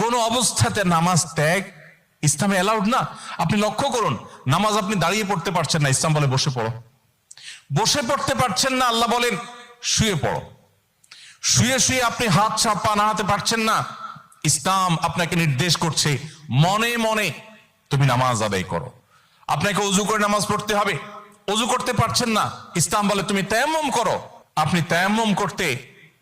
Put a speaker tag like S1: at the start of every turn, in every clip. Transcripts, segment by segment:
S1: কোন অবস্থাতে নামাজ ত্যাগ ইসলামে অ্যালাউড না? আপনি লক্ষ্য করুন, নামাজ আপনি দাঁড়িয়ে পড়তে পারছেন না, ইসলাম বলে বসে পড়ো। বসে পড়তে পারছেন না, আল্লাহ বলেন, শুয়ে পড়ো। শুয়ে শুয়ে আপনি হাত ছাপা নাড়াতে পারছেন না, ইসলাম আপনাকে নির্দেশ করছে, মনে মনে তুমি নামাজ আদায় করো। আপনাকে অজু করে নামাজ পড়তে হবে অজু করতে পারছেন না, ইসলাম বলে তুমি তায়াম্মম করো। আপনি তায়াম্মম করতে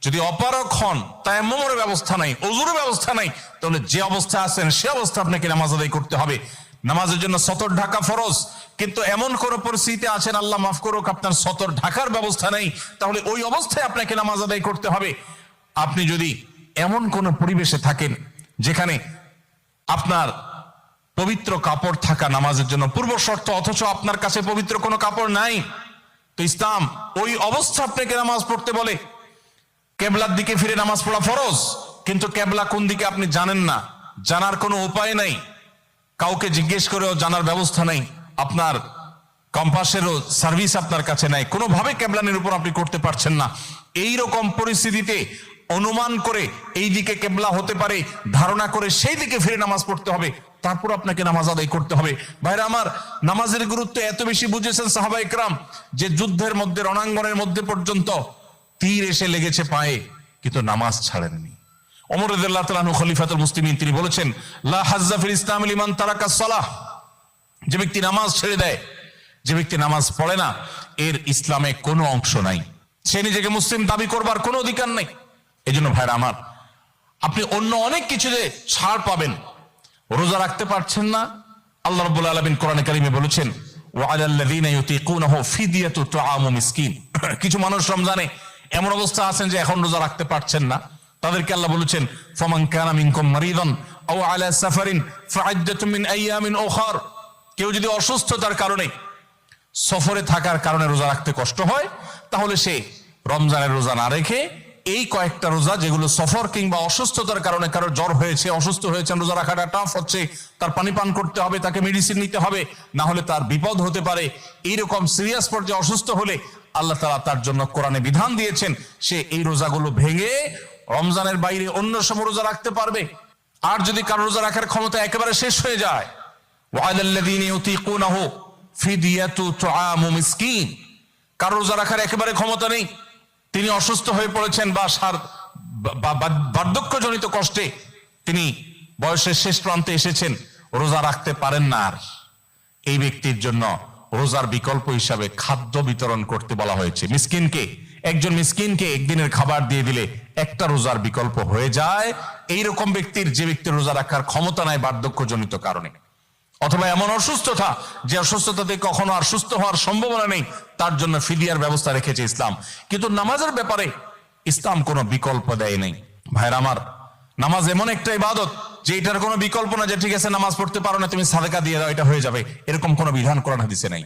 S1: যদি অপারক হন, তায়াম্মমের ব্যবস্থা নাই অজুর ব্যবস্থা নাই, তাহলে যে অবস্থা আছেন, সে অবস্থা আপনাকে নামাজ আদায় করতে হবে। নামাজের জন্য সতর ঢাকা ফরজ, কিন্তু এমন কোন পরিস্থিতিতে আছেন, আল্লাহ মাফ করুক, আপনার সতর ঢাকার ব্যবস্থা নেই, তাহলে ওই অবস্থায় আপনাকে নামাজ আদায় করতে হবে। আপনি যদি এমন কোন পরিবেশে থাকেন, যেখানে আপনার পবিত্র কাপড় থাকা নামাজের জন্য পূর্ব শর্ত, অথচ আপনার কাছে পবিত্র কোনো কাপড় নাই, তো ইসলাম ওই অবস্থা আপনাকে নামাজ পড়তে বলে কেবলার দিকে ফিরে নামাজ পড়া ফরজ, কিন্তু কেবলা কোন দিকে আপনি জানেন না, জানার কোনো উপায় নাই। কাউকে জিজ্ঞেস করেও জানার ব্যবস্থা নেই, আপনার কম্পাসেরও সার্ভিস আপনার কাছে নাই, কোনোভাবে কেবলানের উপর আপনি করতে পারছেন না। এই রকম পরিস্থিতিতে অনুমান করে এই দিকে কেবলা হতে পারে, ধারণা করে সেই দিকে ফিরে নামাজ পড়তে হবে, তারপর আপনাকে নামাজ আদায় করতে হবে। ভাইরা আমার, নামাজের গুরুত্ব এত বেশি বুঝেছেন সাহাবা ইকরাম যে যুদ্ধের মধ্যে, রণাঙ্গনের মধ্যে পর্যন্ত তীর এসে লেগেছে পায়ে, কিন্তু নামাজ ছাড়েননি। রাদিয়াল্লাহু তাআলা আনহু খলিফাতুল মুসলিমিন, তিনি বলেছেন, লা হাজ্জা ইসলাম লিমান তারাকা সালাহ। যে ব্যক্তি নামাজ ছেড়ে দেয়, যে ব্যক্তি নামাজ পড়ে না, এর ইসলামে কোনো অংশ নাই। সে নিজেকে মুসলিম দাবি করবার কোনো অধিকার নেই। এই জন্য ভাইরা আমার, আপনি অন্য অনেক কিছুতে ছাড় পাবেন, রোজা রাখতে পারছেন না। আল্লাহ রাব্বুল আলামিন কোরআনে কারিমে বলেছেন কিছু মানুষ রমজানে এমন অবস্থা আছেন যে এখন রোজা রাখতে পারছেন না। তাদেরকে আল্লাহ বলেছেন, ফামান কানা মিনকুম মারিদান আও আলা সাফারিন ফাইদ্দাতুম মিন আইয়ামিন উখার। কেউ যদি অসুস্থতার কারণে সফরে থাকার কারণে রোজা রাখতে কষ্ট হয়, তাহলে সে রমজানের রোজা না রেখে এই কয়েকটা রোজা, যেগুলো সফর কিংবা অসুস্থতার কারণে কারও জ্বর হয়েছে, অসুস্থ হয়েছে রোজা রাখাটা টাফ হচ্ছে, তার পানি পান করতে হবে, তাকে মেডিসিন নিতে হবে, না হলে তার বিপদ হতে পারে। এইরকম সিরিয়াস পর্যায়ে অসুস্থ হলে আল্লাহ তালা তার জন্য কোরআনে বিধান দিয়েছেন, সে এই রোজাগুলো ভেঙে রমজানের বাইরে অন্য সময় রোজা রাখতে পারবে। আর যদি কারও রোজা রাখার ক্ষমতা একেবারে শেষ হয়ে যায় রোজা ক্ষমতা নেই। তিনি অসুস্থ হয়ে পড়েছেন বা সার কষ্টে তিনি বয়সের শেষ প্রান্তে এসেছেন, রোজা রাখতে পারেন না আর। এই ব্যক্তির জন্য রোজার বিকল্প হিসাবে খাদ্য বিতরণ করতে বলা হয়েছে। মিসকিনকে, একজন মিসকিনকে একদিনের খাবার দিয়ে দিলে একটা রোজার বিকল্প হয়ে যায়। এই রকম ব্যক্তির যে ব্যক্তির রোজা রাখার ক্ষমতা নাই বার্ধক্যজনিত কারণে। অথবা এমন অসুস্থতা, যে অসুস্থতাতে কখনো আর সুস্থ হওয়ার সম্ভাবনা নেই, তার জন্য ফিদিয়ার ব্যবস্থা রেখেছে ইসলাম। কিন্তু নামাজের ব্যাপারে ইসলাম কোনো বিকল্প দেয় নাই। ভাইরা আমার, নামাজ এমন একটা ইবাদত যে এটার কোনো বিকল্প না যে ঠিক আছে, নামাজ পড়তে পারো না, তুমি সাদেকা দিয়ে দাও, এটা হয়ে যাবে। এরকম কোনো বিধান কোরআন হাদিসে নাই।